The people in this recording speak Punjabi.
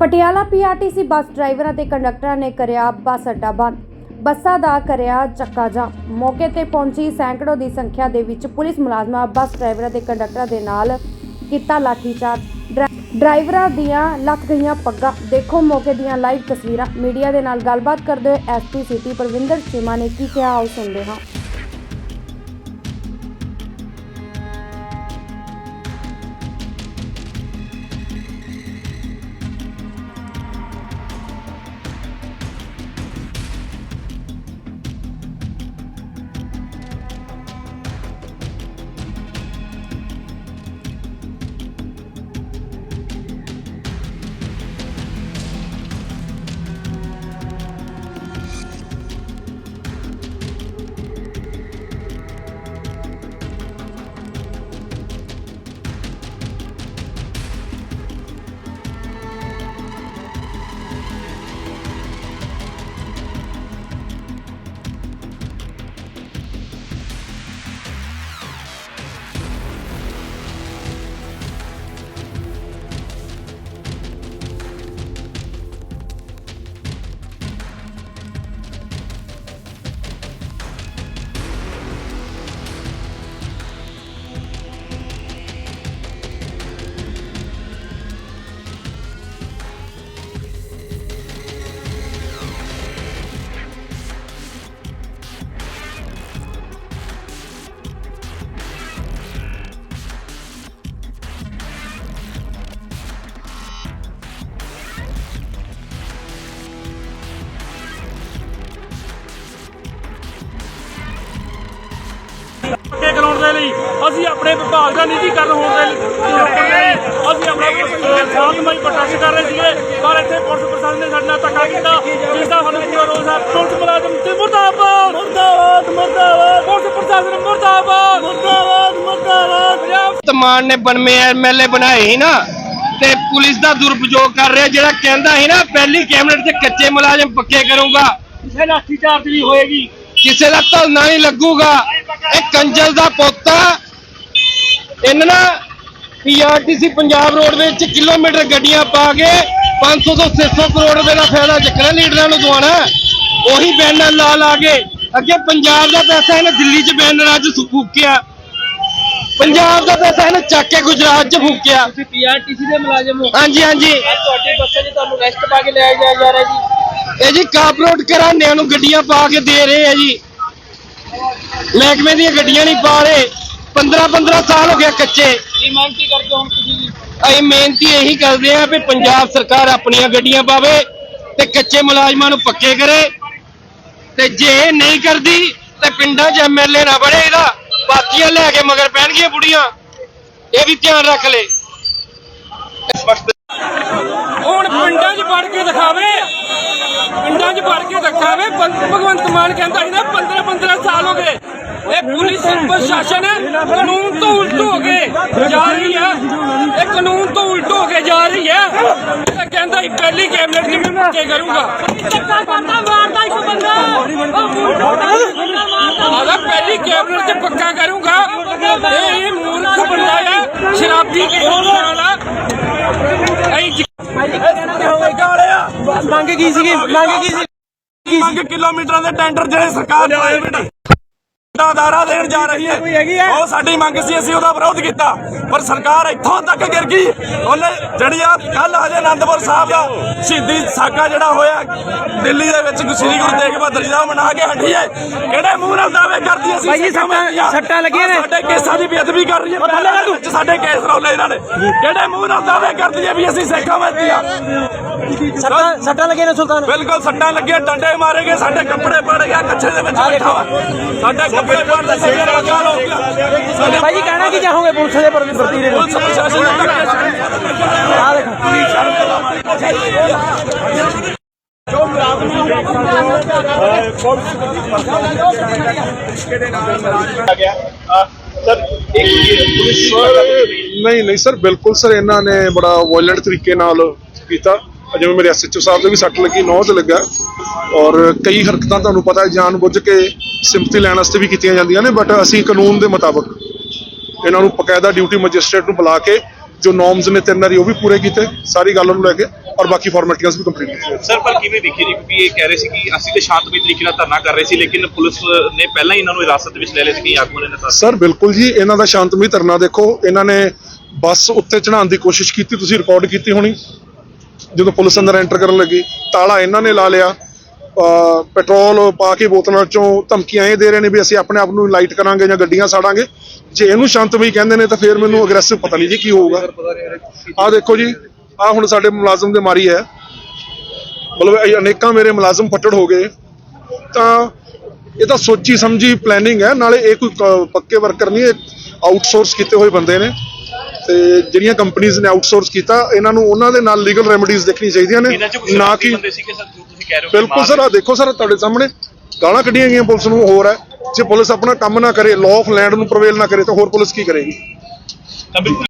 ਪਟਿਆਲਾ ਪੀਆਰਟੀਸੀ ਬੱਸ ਡਰਾਈਵਰਾਂ ਤੇ ਕੰਡਕਟਰਾਂ ਨੇ ਕਰਿਆ ਬੱਸ ਅੱਡਾ ਬੰਦ। ਬੱਸਾਂ ਦਾ ਕਰਿਆ ਚੱਕਾ ਜਾਮ। ਮੌਕੇ ਤੇ ਪਹੁੰਚੀ ਸੈਂਕੜੋ ਦੀ ਸੰਖਿਆ ਦੇ ਵਿੱਚ ਪੁਲਿਸ ਮੁਲਾਜ਼ਮਾਂ ਬੱਸ ਡਰਾਈਵਰਾਂ ਤੇ ਕੰਡਕਟਰਾਂ ਦੇ ਨਾਲ ਕੀਤਾ ਲਾਠੀਚਾਰਜ। ਡਰਾ- ਡਰਾਈਵਰਾਂ ਦੀਆਂ ਲੱਥ ਗਈਆਂ ਪੱਗਾਂ। ਦੇਖੋ ਮੌਕੇ ਦੀਆਂ ਲਾਈਵ ਤਸਵੀਰਾਂ। ਮੀਡੀਆ ਦੇ ਨਾਲ ਗੱਲਬਾਤ ਕਰਦੇ ਹੋਏ ਐਸਪੀ ਸਿਟੀ ਪ੍ਰਵਿੰਦਰ ਚੀਮਾ ਨੇ ਕੀ ਕਿਹਾ ਆਓ ਸੁਣਦੇ ਹਾਂ। ਅਸੀਂ ਆਪਣੇ ਵਿਭਾਗ ਦਾ ਨਿੱਜੀਕਰਨ ਹੋਣ ਦੇ ਲਈ ਅਸੀਂ ਆਪਣਾ ਸ਼ਾਂਤਮਈ ਪ੍ਰਦਰਸ਼ਨ ਕਰ ਰਹੇ ਸੀਗੇ ਪਰ ਇੱਥੇ ਪੁਲਿਸ ਪ੍ਰਸ਼ਾਸਨ ਨੇ ਸਾਡੇ ਨਾਲ ਧੱਕਾ ਕੀਤਾ ਜਿਸ ਦਾ ਸਾਨੂੰ ਪੂਰਾ ਰੋਸ ਹੈ। ਪੁਲਿਸ ਮੁਲਾਜ਼ਮ ਤੇ ਮੁਰਦਾਬਾਦ! ਮੁਰਦਾਬਾਦ ਮੁਰਦਾਬਾਦ! ਪੁਲਿਸ ਪ੍ਰਸ਼ਾਸਨ ਮੁਰਦਾਬਾਦ! ਮੁਰਦਾਬਾਦ ਮੁਰਦਾਬਾਦ! ਪੰਜਾਬ ਤਮਾਨ ਨੇ ਬਣਵੇਂ ਐਮਐਲਏ ਬਣਾਏ ਸੀ ਨਾ ਤੇ ਪੁਲਿਸ ਦਾ ਦੁਰਉਪਯੋਗ ਕਰ ਰਿਹਾ ਜਿਹੜਾ ਕਹਿੰਦਾ ਸੀ ਨਾ ਪਹਿਲੀ ਕੈਬਨਿਟ ਤੇ ਕੱਚੇ ਮੁਲਾਜ਼ਮ ਪੱਕੇ ਕਰੂੰਗਾ। ਕਿਸੇ ਲਾਠੀ ਚਾਰਜ ਵੀ ਹੋਏਗੀ। ਕਿਸੇ ਦਾ ਧਲਨਾ ਨਹੀਂ ਲੱਗੂਗਾ। ਇਹ ਕੰਜਲ ਦਾ ਪੁੱਤ ਇਹਨਾਂ ਨਾ ਪੀਆਰਟੀਸੀ ਪੰਜਾਬ ਰੋਡ ਵਿੱਚ ਕਿਲੋਮੀਟਰ ਗੱਡੀਆਂ ਪਾ ਕੇ 500 ਤੋਂ 600 ਕਰੋੜ ਰੁਪਏ ਦਾ ਫਾਇਦਾ ਚੱਕਣਾ ਲੀਡਰਾਂ ਨੂੰ ਦਵਾਉਣਾ ਉਹੀ ਬੈਨਰ ਲਾ ਲਾ ਕੇ ਅੱਗੇ ਪੰਜਾਬ ਦਾ ਪੈਸਾ ਇਹਨੇ ਦਿੱਲੀ 'ਚ ਬੈਨਰ ਅੱਜ ਫੂਕਿਆ। ਪੰਜਾਬ ਦਾ ਪੈਸਾ ਇਹਨੇ ਚੱਕ ਕੇ ਗੁਜਰਾਤ 'ਚ ਫੂਕਿਆ। ਤੁਸੀਂ ਪੀਆਰਟੀਸੀ ਦੇ ਮੁਲਾਜ਼ਮ ਹੋ। ਹਾਂਜੀ ਹਾਂਜੀ। ਤੁਹਾਡੇ ਬੱਸਾਂ 'ਚ ਤੁਹਾਨੂੰ ਰੈਸਟ ਪਾ ਕੇ ਲਿਆਇਆ ਜਾ ਜਾ ਰਿਹਾ ਜੀ। ਇਹ ਜੀ ਕਾਪਰੋਟ ਘਰਾਣਿਆਂ ਨੂੰ ਗੱਡੀਆਂ ਪਾ ਕੇ ਦੇ ਰਹੇ ਆ ਜੀ। ਮਹਿਕਮੇ ਦੀਆਂ ਗੱਡੀਆਂ ਨਹੀਂ ਪਾ ਰਹੇ। 15 15 ਸਾਲ ਹੋ ਗਿਆ ਕੱਚੇ। ਕੀ ਮੰਗ ਕੀ ਕਰਦੇ ਹੋ ਹੁਣ ਤੁਸੀਂ ਅਸੀਂ ਮਿਹਨਤੀ ਇਹੀ ਕਰਦੇ ਆ ਵੀ ਪੰਜਾਬ ਸਰਕਾਰ ਆਪਣੀਆਂ ਗੱਡੀਆਂ ਪਾਵੇ ਤੇ ਕੱਚੇ ਮੁਲਾਜ਼ਮਾਂ ਨੂੰ ਪੱਕੇ ਕਰੇ। ਤੇ ਜੇ ਇਹ ਨਹੀਂ ਕਰਦੀ ਤੇ ਪਿੰਡਾਂ 'ਚ ਐਮਐਲਏ ਨਾ ਬਣੇ ਇਹਦਾ। ਬਾਕੀਆਂ ਲੈ ਕੇ ਮਗਰ ਪੈਣਗੀਆਂ ਬੁੜੀਆਂ। ਇਹ ਵੀ ਧਿਆਨ ਰੱਖ ਲੈ। ਪਿੰਡਾਂ 'ਚ ਵੜ ਕੇ ਦਿਖਾਵੇ। ਪਿੰਡਾਂ 'ਚ ਵੜ ਕੇ ਦਿਖਾਵੇ। ਭਗ- ਭਗਵੰਤ ਮਾਨ ਕਹਿੰਦਾ ਸੀ ਨਾ 15 15 ਸਾਲ ਹੋ ਗਏ। ਇਹ ਪੁਲਿਸ ਪ੍ਰਸ਼ਾਸਨ ਕਾਨੂੰਨ ਤੋਂ ਉਲਟ ਹੋ ਕੇ ਜਾ ਰਹੀ ਹੈ। ਇਹ ਕਾਨੂੰਨ ਤੋਂ ਉਲਟ ਹੋ ਕੇ ਜਾ ਰਹੀ ਹੈ। ਕਹਿੰਦਾ ਸੀ ਪਹਿਲੀ ਕੈਬਨਿਟ 'ਚ ਮੈਂ ਪੱਕੇ ਕਰੂੰਗਾ। ਆਦਾ ਪਹਿਲੀ ਕੈਬਨਿਟ 'ਚ ਪੱਕਾ ਕਰੂੰਗਾ। ਇਹ ਇਹ ਮੂਰਖ ਬੰਦਾ ਹੈ ਸ਼ਰਾਬੀ ਵਾਲਾ ਅਸੀਂ ਮੰਗ ਕੀ ਸੀਗੀ? ਮੰਗ ਕੀ ਸੀ? ਮੰਗ ਕਿਲੋਮੀਟਰਾਂ ਦੇ ਟੈਂਡਰ ਜਿਹੜੇ ਸਰਕਾਰ ਪ੍ਰਾਈਵੇਟ ਦਾਰਾ ਦੇਣ ਜਾ ਰਹੀ ਹੈ। ਉਹ ਸਾਡੀ ਮੰਗ ਸੀ ਅਸੀਂ ਉਹਦਾ ਵਿਰੋਧ ਕੀਤਾ। ਪਰ ਸਰਕਾਰ ਇੱਥੋਂ ਤੱਕ ਗਿਰ ਗਈ। ਉਹਨੇ ਜਿਹੜੀ ਆ ਕੱਲ ਹਜੇ ਆਨੰਦਪੁਰ ਸਾਹਿਬ ਦਾ ਸ਼ਹੀਦੀ ਸਾਕਾ ਜਿਹੜਾ ਹੋਇਆ ਦਿੱਲੀ ਦੇ ਵਿੱਚ ਸ੍ਰੀ ਗੁਰੂ ਤੇਗ ਬਹਾਦਰ ਜੀ ਦਾ ਮਨਾ ਕੇ ਹਟੀ ਹੈ। ਕਿਹੜੇ ਮੂੰਹ ਨਾਲ ਦਾਅਵੇ ਕਰਦੀ ਅਸੀਂ ਭਾਈ ਸੱਟਾਂ-। ਸੱਟਾਂ ਲੱਗੀਆਂ ਨੇ। ਸਾਡੇ ਕੇਸਾਂ ਦੀ ਬੇਅਦਬੀ ਕਰ ਰਹੀ ਹੈ। ਵਿੱਚ ਸਾਡੇ ਕੇਸ ਰੌਲੇ ਇਹਨਾਂ ਨੇ। ਕਿਹੜੇ ਮੂੰਹ ਨਾਲ ਦਾਅਵੇ ਕਰਦੀ ਹੈ ਵੀ ਅਸੀਂ ਸਿੱਖ ਕਮੇਟੀਆਂ ਸੱਟਾਂ ਸੱਟਾਂ ਲੱਗੀਆਂ ਨੇ ਸੁਲਤਾਨ? ਬਿਲਕੁਲ ਸੱਟਾਂ ਲੱਗੀਆਂ ਡੰਡੇ ਮਾਰੇ ਗਏ ਸਾਡੇ ਕੱਪੜੇ ਪੜ ਗਿਆ ਕੱਛੇ ਦੇ ਵਿੱਚ ਬੈਠਾ ਵਾ ਸਾਡੇ ਕੱਪੜੇ ਪੜਦੇ ਸਾਡੇ ਰੋਗਾ ਹੋ ਗਿਆ। ਸਾਡੇ ਭਾਈ ਜੀ ਕਹਿਣਾ ਕੀ ਚਾਹੋਗੇ ਪੁਲਿਸ ਦੇ ਪ੍ਰਤੀ ਪ੍ਰਤੀ ਦੇ ਪੁਲਿਸ ਪ੍ਰਸ਼ਾਸਨ ਨੇ ਧੱਕੇ ਆ ਦੇਖੋ। ਨਹੀਂ ਨਹੀਂ ਸਰ ਬਿਲਕੁਲ ਸਰ ਇਹਨਾਂ ਨੇ ਬੜਾ ਵਾਇਲੈਂਟ ਤਰੀਕੇ ਨਾਲ ਕੀਤਾ। ਜਿਵੇਂ ਮੇਰੇ ਐਸਐਚਓ ਸਾਹਿਬ ਦੇ ਵੀ ਸੱਟ ਲੱਗੀ ਨੌ ਤੇ ਲੱਗਾ। ਔਰ ਕਈ ਹਰਕਤਾਂ ਤੁਹਾਨੂੰ ਪਤਾ ਹੈ ਜਾਣ ਬੁੱਝ ਕੇ ਸਿੰਪਥੀ ਲੈਣ ਵਾਸਤੇ ਵੀ ਕੀਤੀਆਂ ਜਾਂਦੀਆਂ ਨੇ ਬਟ ਅਸੀਂ ਕਾਨੂੰਨ ਦੇ ਮੁਤਾਬਕ ਇਹਨਾਂ ਨੂੰ ਬਕਾਇਦਾ ਡਿਊਟੀ ਮੈਜਿਸਟ੍ਰੇਟ ਨੂੰ ਬੁਲਾ ਕੇ ਜੋ ਨੋਰਮਸ ਨੇ ਤਿੰਨ ਵਾਰੀ ਉਹ ਵੀ ਪੂਰੇ ਕੀਤੇ ਸਾਰੀ ਗੱਲ ਨੂੰ ਲੈ ਕੇ ਔਰ ਬਾਕੀ ਫਾਰਮੈਲਿਟੀਆਂ ਵੀ ਕੰਪਲੀਟ ਕੀਤੀਆਂ ਸਰ ਪਰ ਕਿਵੇਂ ਦੇਖੀ ਜੀ ਕਿਉਂਕਿ ਇਹ ਕਹਿ ਰਹੇ ਸੀ ਕਿ ਅਸੀਂ ਤੇ ਸ਼ਾਂਤਮਈ ਤਰੀਕੇ ਨਾਲ ਧਰਨਾ ਕਰ ਰਹੇ ਸੀ ਲੇਕਿਨ ਪੁਲਿਸ ਨੇ ਪਹਿਲਾਂ ਹੀ ਇਹਨਾਂ ਨੂੰ ਹਿਰਾਸਤ ਵਿੱਚ ਲੈ ਲਿਆ ਸੀ ਕਿ ਆਗੂਆਂ ਨੇ ਸਰ ਬਿਲਕੁਲ ਜੀ ਇਹਨਾਂ ਦਾ ਸ਼ਾਂਤਮਈ ਧਰਨਾ ਦੇਖੋ ਇਹਨਾਂ ਨੇ ਬੱਸ ਉੱਤੇ ਚੜਾਉਣ ਦੀ ਕੋਸ਼ਿਸ਼ ਕੀਤੀ ਤੁਸੀਂ ਰਿਕਾਰਡ ਕੀਤੀ ਹੋਣੀ। ਜਦੋਂ ਪੁਲਿਸ ਅੰਦਰ ਐਂਟਰ ਕਰਨ ਲੱਗੀ, ਤਾਲਾ ਇਹਨਾਂ ਨੇ ਲਾ ਲਿਆ। ਪੈਟਰੋਲ ਪਾ ਕੇ ਬੋਤਲਾਂ ਚੋਂ ਧਮਕੀਆਂ ਇਹ ਦੇ ਰਹੇ ਨੇ ਵੀ ਅਸੀਂ ਆਪਣੇ ਆਪ ਨੂੰ ਲਾਈਟ ਕਰਾਂਗੇ ਜਾਂ ਗੱਡੀਆਂ ਸਾੜਾਂਗੇ। ਜੇ ਇਹਨੂੰ ਸ਼ਾਂਤਮਈ ਕਹਿੰਦੇ ਨੇ ਤਾਂ ਫਿਰ ਮੈਨੂੰ ਅਗਰੈਸਿਵ ਪਤਾ ਨਹੀਂ ਜੀ ਕੀ ਹੋਊਗਾ। ਆਹ ਦੇਖੋ ਜੀ ਆਹ ਹੁਣ ਸਾਡੇ ਮੁਲਾਜ਼ਮ ਦੇ ਮਾਰੀ ਹੈ। ਮਤਲਬ ਅਨੇਕਾਂ ਮੇਰੇ ਮੁਲਾਜ਼ਮ ਫੱਟੜ ਹੋ ਗਏ। ਤਾਂ ਇਹ ਤਾਂ ਸੋਚੀ ਸਮਝੀ ਪਲੈਨਿੰਗ ਹੈ, ਨਾਲੇ ਇਹ ਕੋਈ ਪੱਕੇ ਵਰਕਰ ਨਹੀਂ, ਇਹ ਆਊਟਸੋਰਸ ਕੀਤੇ ਹੋਏ ਬੰਦੇ ਨੇ। ਤੇ ਜਿਹੜੀਆਂ ਕੰਪਨੀਆਂ ਨੇ ਆਊਟਸੋਰਸ ਕੀਤਾ ਇਹਨਾਂ ਨੂੰ ਉਹਨਾਂ ਦੇ ਨਾਲ ਲੀਗਲ ਰੈਮਡੀਜ਼ ਦੇਖਣੀ ਚਾਹੀਦੀਆਂ ਨੇ ਨਾ ਕਿ ਬਿਲਕੁਲ ਸਰ ਆ ਦੇਖੋ ਸਰ ਤੁਹਾਡੇ ਸਾਹਮਣੇ ਗਾਲਾਂ ਕੱਢੀਆਂ ਗਈਆਂ ਪੁਲਿਸ ਨੂੰ ਹੋਰ ਹੈ। ਜੇ ਪੁਲਿਸ ਆਪਣਾ ਕੰਮ ਨਾ ਕਰੇ ਲਾਅ ਆਫ ਲੈਂਡ ਨੂੰ ਪ੍ਰਵੇਲ ਨਾ ਕਰੇ ਤਾਂ ਹੋਰ ਪੁਲਿਸ ਕੀ ਕਰੇਗੀ? ਤਾਂ ਬਿਲਕੁਲ